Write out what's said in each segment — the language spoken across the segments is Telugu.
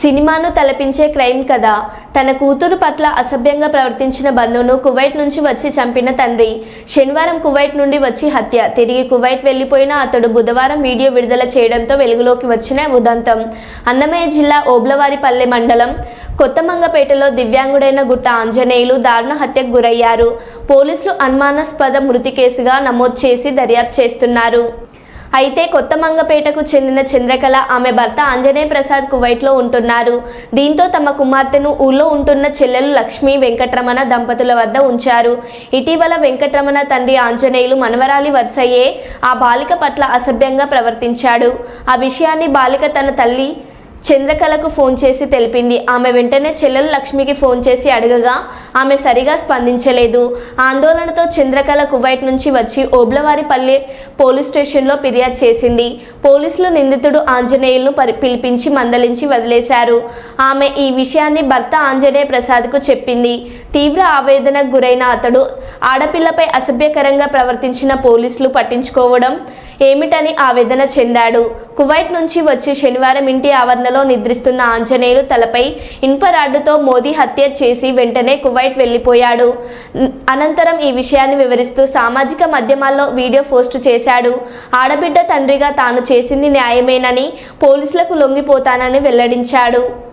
సినిమాను తలపించే క్రైమ్ కథ తన కూతురు పట్ల అసభ్యంగా ప్రవర్తించిన బంధువును కువైట్ నుంచి వచ్చి చంపిన తండ్రి. శనివారం కువైట్ నుండి వచ్చి హత్య. తిరిగి కువైట్ వెళ్ళిపోయిన అతడు బుధవారం వీడియో విడుదల చేయడంతో వెలుగులోకి వచ్చిన ఉదంతం. అన్నమయ్య జిల్లా ఓబ్లవారిపల్లె మండలం కొత్తమంగపేటలో దివ్యాంగుడైన గుట్ట ఆంజనేయులు దారుణ హత్యకు గురయ్యారు. పోలీసులు అనుమానాస్పద మృతి కేసుగా నమోదు చేసి దర్యాప్తు చేస్తున్నారు. అయితే కొత్త మంగపేటకు చెందిన చంద్రకళ ఆమె భర్త ఆంజనేయ ప్రసాద్ కువైట్లో ఉంటున్నారు. దీంతో తమ కుమార్తెను ఊళ్ళో ఉంటున్న చెల్లెలు లక్ష్మి వెంకటరమణ దంపతుల వద్ద ఉంచారు. ఇటీవల వెంకటరమణ తండ్రి ఆంజనేయులు మనవరాలి వరుసయ్యే ఆ బాలిక పట్ల అసభ్యంగా ప్రవర్తించాడు. ఆ విషయాన్ని బాలిక తన తల్లి చంద్రకళకు ఫోన్ చేసి తెలిపింది. ఆమె వెంటనే చెల్లెలు లక్ష్మికి ఫోన్ చేసి అడగగా ఆమె సరిగా స్పందించలేదు. ఆందోళనతో చంద్రకళ కువైట్ నుంచి వచ్చి ఓబ్లవారిపల్లి పోలీస్ స్టేషన్లో ఫిర్యాదు చేసింది. పోలీసులు నిందితుడు ఆంజనేయులను పరి పిలిపించి మందలించి వదిలేశారు. ఆమె ఈ విషయాన్ని భర్త ఆంజనేయ ప్రసాద్కు చెప్పింది. తీవ్ర ఆవేదనకు గురైన అతడు ఆడపిల్లపై అసభ్యకరంగా ప్రవర్తించిన పోలీసులు పట్టించుకోవడం ఏమిటని ఆవేదన చెందాడు. కువైట్ నుంచి వచ్చి శనివారం ఇంటి ఆవరణలో నిద్రిస్తున్న ఆంజనేయులు తలపై ఇనుప రాడ్డుతో మోదీ హత్య చేసి వెంటనే కువైట్ వెళ్ళిపోయాడు అనంతరం ఈ విషయాన్ని వివరిస్తూ సామాజిక మాధ్యమాల్లో వీడియో పోస్టు చేశాడు. ఆడబిడ్డ తండ్రిగా తాను చేసింది న్యాయమేనని పోలీసులకు లొంగిపోతానని వెల్లడించాడు.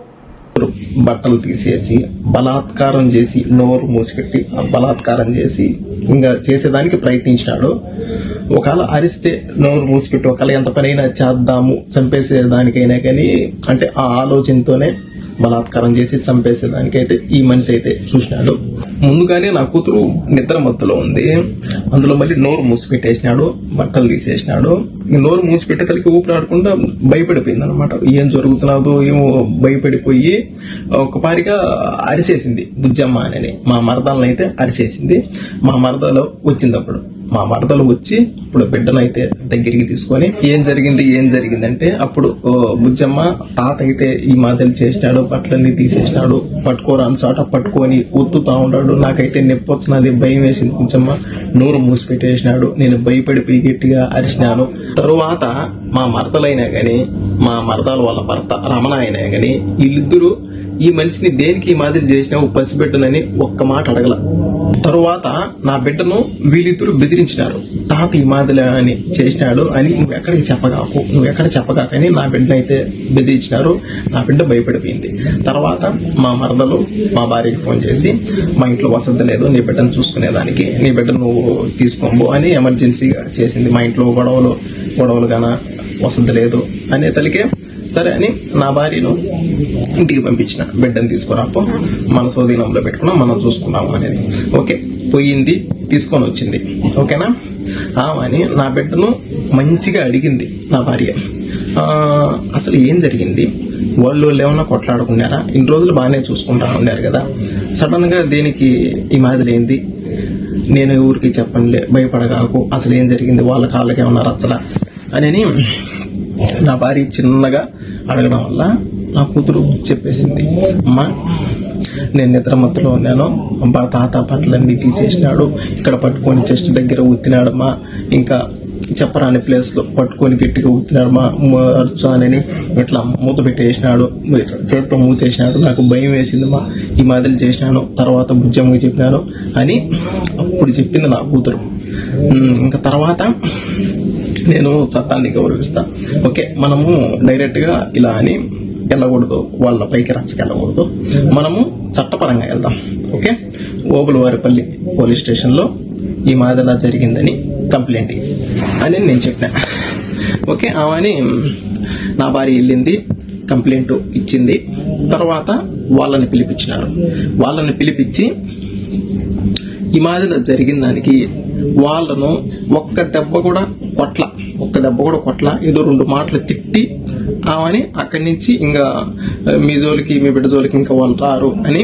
బట్టలు తీసేసి బలాత్కారం చేసి నోరు మూసిపెట్టి ఆ బలాత్కారం చేసి ఇంకా చేసేదానికి ప్రయత్నించినాడు ఒకవేళ అరిస్తే నోరు మూసిపెట్టి ఒకవేళ ఎంత పనైనా చేద్దాము చంపేసేదానికైనా కానీ అంటే ఆ ఆలోచనతోనే బలాత్కారం చేసి చంపేసేదానికైతే ఈ మనిషి అయితే చూసినాడు. ముందుగానే నా కూతురు నిద్ర మత్తులో ఉంది. అందులో మళ్ళీ నోరు మూసిపెట్టేసినాడు బట్టలు తీసేసినాడు. ఈ నోరు మూసిపెట్టేతలకి ఊపిరాడకుండా భయపడిపోయింది అనమాట ఏం జరుగుతున్నదో ఏమో భయపడిపోయి ఒకపారిగా అరిసేసింది బుజ్జమ్మ అని మా మరదలను అయితే అరిసేసింది. మా మరదలో వచ్చింది అప్పుడు. మా మరదలు వచ్చి అప్పుడు బిడ్డనైతే దగ్గరికి తీసుకొని ఏం జరిగింది ఏం జరిగింది అంటే అప్పుడు బుజ్జమ్మ తాత అయితే ఈ మాదిరి చేసినాడు బట్టలన్నీ తీసేసినాడు పట్టుకోరాని చోట పట్టుకొని ఒత్తుతా ఉన్నాడు. నాకైతే నొప్పి వచ్చినది భయం వేసింది బుజ్జమ్మ. నోరు మూసిపెట్టేసినాడు నేను భయపడిపోయి గట్టిగా అరిచినాను తరువాత మా మరదలైనా కానీ మా మరదల వాళ్ళ భర్త రమణ అయినా కానీ వీళ్ళిద్దరూ ఈ మనిషిని దేనికి ఈ మాదిరి చేసినావు పసిబిడ్డనని ఒక్క మాట అడగల. తరువాత నా బిడ్డను వీళ్ళిద్దరు బెదిరించినారు. తాత ఈ మాదిరి అని చేసినాడు అని నువ్వు ఎక్కడికి చెప్పగాకు నువ్వు ఎక్కడ చెప్పగాకని నా బిడ్డనైతే బెదిరించినారు. నా బిడ్డ భయపడిపోయింది. తర్వాత మా మరదలు మా భార్యకి ఫోన్ చేసి మా ఇంట్లో వసతి లేదు నీ బిడ్డను చూసుకునేదానికి నీ బిడ్డ నువ్వు తీసుకోము అని ఎమర్జెన్సీగా చేసింది. మా ఇంట్లో గొడవలు గొడవలు గాన వసతి లేదు అనే తలికే సరే అని నా భార్యను ఇంటికి పంపించిన. బిడ్డను తీసుకురాపో మన స్వాధీనంలో పెట్టుకున్నాం మనం చూసుకున్నాము అనేది. ఓకే? పోయింది తీసుకొని వచ్చింది. ఓకేనా? ఆమెని నా బిడ్డను మంచిగా అడిగింది నా భార్య. అసలు ఏం జరిగింది? వాళ్ళు వాళ్ళు ఏమన్నా కొట్లాడుకున్నారా? ఇన్ని రోజులు బాగానే చూసుకుంటా ఉన్నారు కదా. సడన్గా దీనికి దేనికి ఈ మాదిరి ఏంది నేను ఊరికి చెప్పనులే భయపడగాకు అసలు ఏం జరిగింది? వాళ్ళ కాళ్ళకి ఏమన్నా రచ్చలా? అని నా భార్య చిన్నగా అడగడం వల్ల నా కూతురు చెప్పేసింది అమ్మ నేను నిద్రమత్తులో ఉన్నాను. మా తాత బట్టలన్నీ తీసేసినాడు. ఇక్కడ పట్టుకొని చెస్ట్ దగ్గర ఉత్తినాడమ్మా ఇంకా చెప్పరాని ప్లేస్లో పట్టుకొని గట్టిగా ఉత్తినాడమ్మా అని ఇట్లా మూత పెట్టేసినాడు. చేత్తో మూతేసినాడు. నాకు భయం వేసిందమ్మా. ఈ మాదిరి చేసినాను. తర్వాత బుజ్జమ్మకి చెప్పినాను. అని అప్పుడు చెప్పింది నా కూతురు. ఇంకా తర్వాత నేను చట్టాన్ని గౌరవిస్తా. ఓకే మనము డైరెక్ట్గా ఇలా అని వెళ్ళకూడదు. వాళ్ళ పైకి రచ్చకెళ్ళకూడదు మనము చట్టపరంగా వెళ్దాం. ఓకే? ఓబులవారిపల్లి పోలీస్ స్టేషన్లో ఈ మాదిలా జరిగిందని కంప్లైంట్ అని నేను చెప్పిన. ఓకే? ఆమెని నా భార్య వెళ్ళింది కంప్లైంట్ ఇచ్చింది. తర్వాత వాళ్ళని పిలిపించినారు. వాళ్ళని పిలిపించి ఈ మాదిరి జరిగిన దానికి వాళ్ళను ఒక్క దెబ్బ కూడా కొట్ల ఒక్క దెబ్బ కూడా కొట్ల. ఏదో రెండు మాటలు తిట్టి ఆమెని అక్కడి నుంచి ఇంకా మీ జోలికి మీ బిడ్డ జోలికి ఇంకా వాళ్ళు రారు అని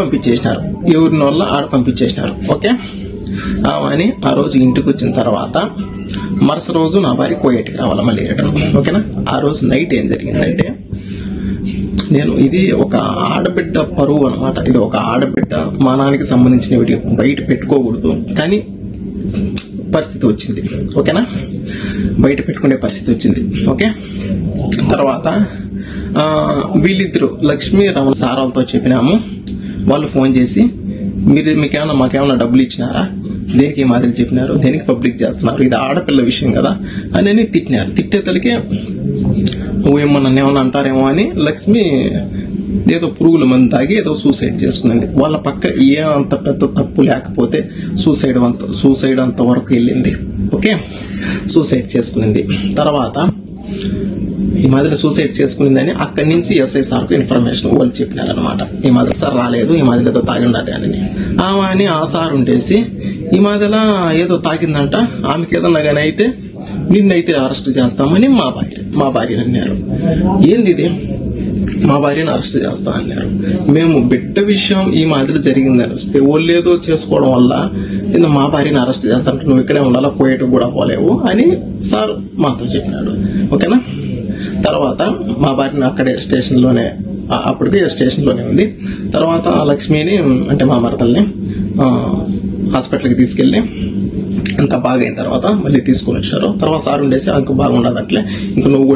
పంపించేసినారు. ఎవరిని వల్ల ఆడ పంపించేసినారు. ఓకే? ఆమెని ఆ రోజు ఇంటికి వచ్చిన తర్వాత మరుస రోజు నా భార్య కోయేటికి రావాలి మళ్ళీ రిటర్న్. ఓకేనా? ఆ రోజు నైట్ ఏం జరిగిందంటే నేను ఇది ఒక ఆడబిడ్డ పరువు అనమాట ఇది ఒక ఆడబిడ్డ మానానికి సంబంధించిన వీడియో. బయట పెట్టుకోకూడదు. కానీ పరిస్థితి వచ్చింది. ఓకేనా? బయట పెట్టుకునే పరిస్థితి వచ్చింది. ఓకే? తర్వాత వీళ్ళిద్దరు లక్ష్మి రమణ సారాలతో చెప్పినాము. వాళ్ళు ఫోన్ చేసి మీరు మీకేమన్నా మాకేమన్నా డబ్బులు ఇచ్చినారా? దేనికి ఈ మాదిరి చెప్పినారు? దేనికి పబ్లిక్ చేస్తున్నారు? ఇది ఆడపిల్ల విషయం కదా అని అని తిట్టినారు. తిట్టేతలకే నువ్వు ఏమన్నా ఏమన్నా అంటారేమో అని లక్ష్మి ఏదో పురుగుల మందు తాగి ఏదో సూసైడ్ చేసుకునేది వాళ్ళ పక్క ఏ అంత పెద్ద తప్పు లేకపోతే సూసైడ్ అంత సూసైడ్ అంత వరకు వెళ్ళింది. ఓకే? సూసైడ్ చేసుకునింది. తర్వాత ఈ మాదిరి సూసైడ్ చేసుకునిందని అక్కడి నుంచి ఎస్ఐ సార్కు ఇన్ఫర్మేషన్ వాళ్ళు చెప్పినారనమాట ఈ మాదిరి సార్ రాలేదు ఈ మాదిరి ఏదో తాగిండది అని. ఆమె అని ఆ సార్ ఉండేసి ఈ మాదిరిలా ఏదో తాగిందంట ఆమెకి ఏదన్నా కానీ అయితే నిన్నైతే అరెస్ట్ చేస్తామని మా భార్య మా భార్య అన్నారు. ఏంది ఇది? మా భార్యను అరెస్ట్ చేస్తా అన్నారు. మేము బిడ్డ విషయం ఈ మాదిరి జరిగిందని వస్తే వాళ్ళు చేసుకోవడం వల్ల నేను మా భార్యను అరెస్ట్ చేస్తానంటే నువ్వు ఇక్కడే ఉండాలా పోయేటకు కూడా పోలేవు అని సార్ మాతో చెప్పినాడు. ఓకేనా? తర్వాత మా భార్యను అక్కడే స్టేషన్లోనే అప్పటికి స్టేషన్లోనే ఉంది. తర్వాత లక్ష్మిని అంటే మా మరదల్ని హాస్పిటల్కి తీసుకెళ్ళి అంత బాగా అయిన తర్వాత మళ్ళీ తీసుకొని వచ్చారు. తర్వాత సార్ ఉండేసి అంక బాగుండదు అట్లే ఇంక నువ్వు